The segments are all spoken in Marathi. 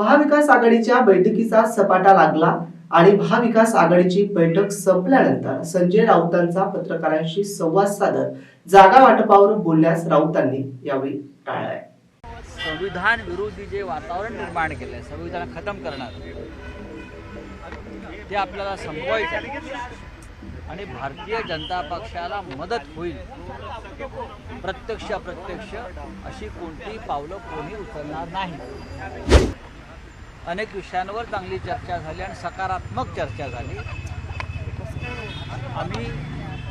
महाविकास आघाडीच्या बैठकीचा सपाटा लागला आणि महाविकास आघाडीची बैठक संपल्यानंतर संजय राऊतांचा पत्रकारांशी संवाद साधत जागा वाटपावर बोलल्यास राऊतांनी यावेळी टाळलाय संविधान विरोधी जे वातावरण निर्माण केलंय आहे संविधान खतम करणार. ते आपल्याला संपवायचं आणि भारतीय जनता पक्षाला मदत होईल. प्रत्यक्ष अप्रत्यक्ष अशी कोणतीही पावलं कोणी उचलणार नाही. अनेक विषयांवर चांगली चर्चा झाली आणि सकारात्मक चर्चा झाली. आम्ही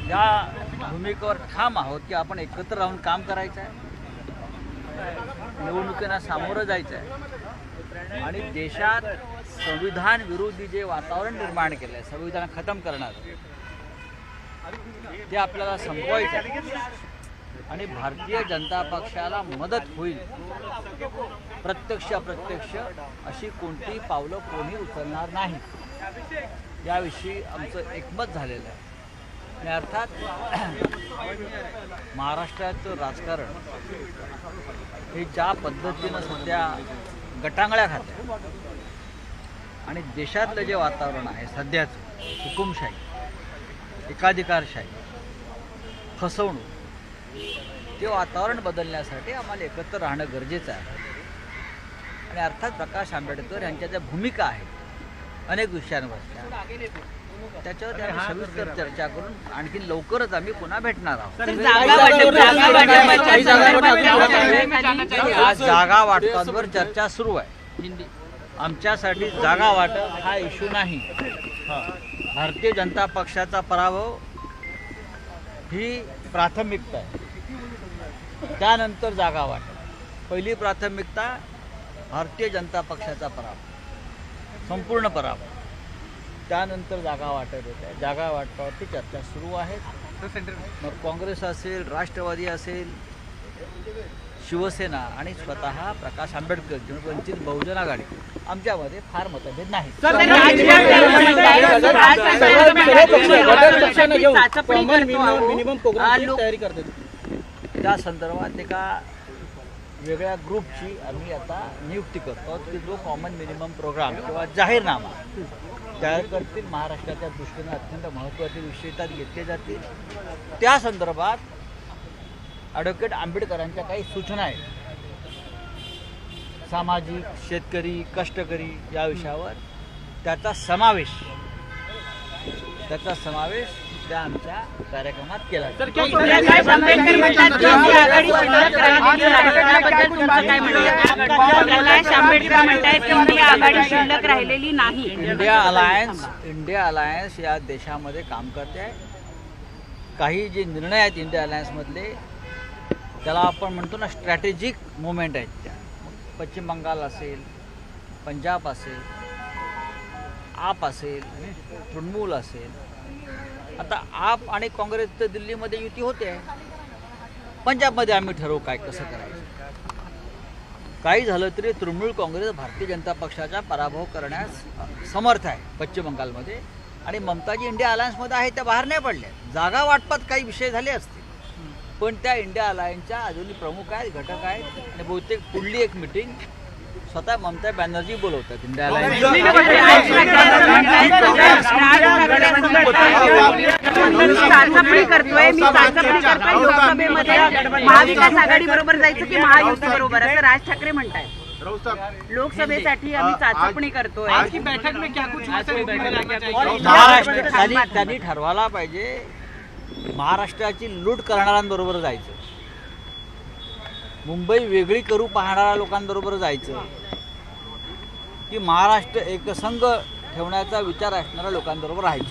या भूमिकेवर ठाम आहोत की आपण एकत्र राहून काम करायचं आहे. निवडणुकींना सामोरं जायचं आहे. आणि देशात संविधान विरोधी जे वातावरण निर्माण केलं आहे संविधान खतम करणार ते आपल्याला संपवायचं आहे. आणि भारतीय जनता पक्षाला मदत होईल. प्रत्यक्ष अप्रत्यक्ष अशी कोणतीही पावलं कोणी उचलणार नाही. याविषयी आमचं एकमत झालेलं आहे. आणि अर्थात महाराष्ट्राचं राजकारण हे ज्या पद्धतीनं सध्या गटांगळ्या खात्या आणि देशातलं जे वातावरण आहे सध्याचं हुकुमशाही एकाधिकारशाही फसवणूक ते वातावरण बदलण्यासाठी आम्हाला एकत्र राहणं गरजेचं आहे. आणि अर्थात प्रकाश आंबेडकर यांच्या ज्या भूमिका आहेत अनेक विषयांवरच्या त्याच्यावर आम्ही सविस्तर चर्चा करून आणखी लवकरच आम्ही पुन्हा भेटणार आहोत. आज जागा वाटपांवर चर्चा सुरू आहे. आमच्यासाठी जागा वाटप हा इश्यू नाही. भारतीय जनता पक्षाचा पराभव ही प्राथमिकता आहे. त्यानंतर जागा वाटप पहिली प्राथमिकता भारतीय जनता पक्षाचा पराभव संपूर्ण पराभव त्यानंतर जागा वाटप येत आहे जागा वाटपावरती चर्चा सुरू आहे मग काँग्रेस असेल राष्ट्रवादी असेल शिवसेना आणि स्वतः प्रकाश आंबेडकर किंवा वंचित बहुजन आघाडी आमच्यामध्ये फार मतभेद नाही त्या संदर्भात एका वेगळ्या ग्रुपची आम्ही आता नियुक्ती करतो. की जो कॉमन मिनिमम प्रोग्राम किंवा जाहीरनामा तयार करतील महाराष्ट्राच्या दृष्टीने अत्यंत महत्त्वाचे विषय त्यात घेतले जातील. त्या संदर्भात ॲडव्होकेट आंबेडकरांच्या काही सूचना आहेत. सामाजिक शेतकरी कष्टकरी या विषयावर त्याचा समावेश त्याचा समावेश त्या आमच्या कार्यक्रमात केला ही ही इंडिया अलायन्स इंडिया अलायन्स या देशामध्ये काम करते आहे काही जे निर्णय आहेत इंडिया अलायन्समधले त्याला आपण म्हणतो ना स्ट्रॅटेजिक मुवमेंट आहेत त्या पश्चिम बंगाल असेल पंजाब असेल आप असेल तृणमूल असेल. आता आप आणि काँग्रेस तर दिल्लीमध्ये युती होते. पंजाबमध्ये आम्ही ठरवू काय कसं करायचं. काही झालं तरी तृणमूल काँग्रेस भारतीय जनता पक्षाचा पराभव करण्यास समर्थ आहे पश्चिम बंगालमध्ये. आणि ममताजी इंडिया अलायन्समध्ये आहे त्या बाहेर नाही पडल्या. जागा वाटपात काही विषय झाले असतील. पण त्या इंडिया अलायन्सच्या अजूनही प्रमुख आहेत घटक आहेत. आणि बहुतेक पुढली एक मिटिंग स्वतः ममता बॅनर्जी बोलवतात इंडिया अलायन्स मी चाचपणी करतोय. मी चाचपणी करतोय. लोकसभेमध्ये महाविकास आघाडी बरोबर जायचं की महायुती बरोबर असं राज ठाकरे म्हणतायत लोकसभेसाठी आम्ही चाचपणी करतोय. महाराष्ट्र त्यांनी ठरवायला पाहिजे महाराष्ट्राची लूट करणाऱ्यांबरोबर जायचं. मुंबई वेगळी करू पाहणाऱ्या लोकांबरोबर जायचं. की महाराष्ट्र एकसंघ ठेवण्याचा विचार असणाऱ्या लोकांबरोबर राहायचं.